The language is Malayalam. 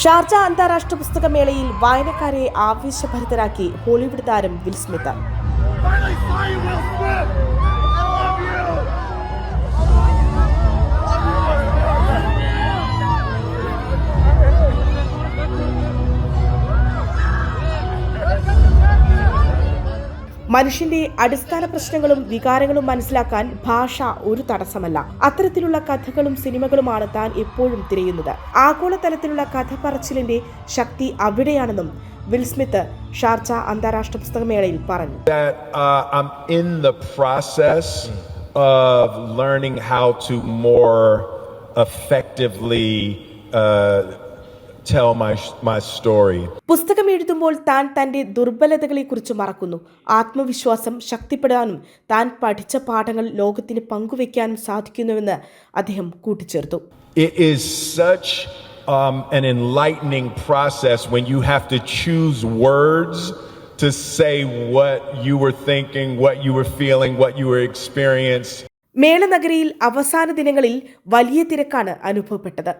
ഷാർജ അന്താരാഷ്ട്ര പുസ്തകമേളയിൽ വായനക്കാരെ ആവേശഭരിതരാക്കി ഹോളിവുഡ് താരം വിൽ സ്മിത്ത്. മനുഷ്യന്റെ അടിസ്ഥാന പ്രശ്നങ്ങളും വികാരങ്ങളും മനസ്സിലാക്കാൻ ഭാഷ ഒരു തടസ്സമല്ല. അത്തരത്തിലുള്ള കഥകളും സിനിമകളുമാണ് താൻ എപ്പോഴും തിരയുന്നത്. ആഗോളതലത്തിലുള്ള കഥ പറച്ചിലിന്റെ ശക്തി അവിടെയാണെന്നും വിൽ സ്മിത്ത് അന്താരാഷ്ട്ര പുസ്തകമേളയിൽ പറഞ്ഞു. Uh, of learning how to more effectively uh, tell my my story. പുസ്തകം എഴുതുമ്പോൾ താൻ തന്റെ ദുർബലതകളെക്കുറിച്ച് മറക്കുന്നു ആത്മവിശ്വാസം ശക്തിപ്പെടാനും താൻ പഠിച്ച പാഠങ്ങൾ ലോകത്തിന് പങ്കുവെക്കാനും സാധിക്കുന്നുവെന്ന് അദ്ദേഹം കൂട്ടിച്ചേർത്തു It is such um, an enlightening process when you have to choose words to say what you were thinking, what you were feeling, what you were experiencing. മേളനഗരിയിൽ അവസാന ദിനങ്ങളിൽ വലിയ തിരക്കാണ് അനുഭവപ്പെട്ടത്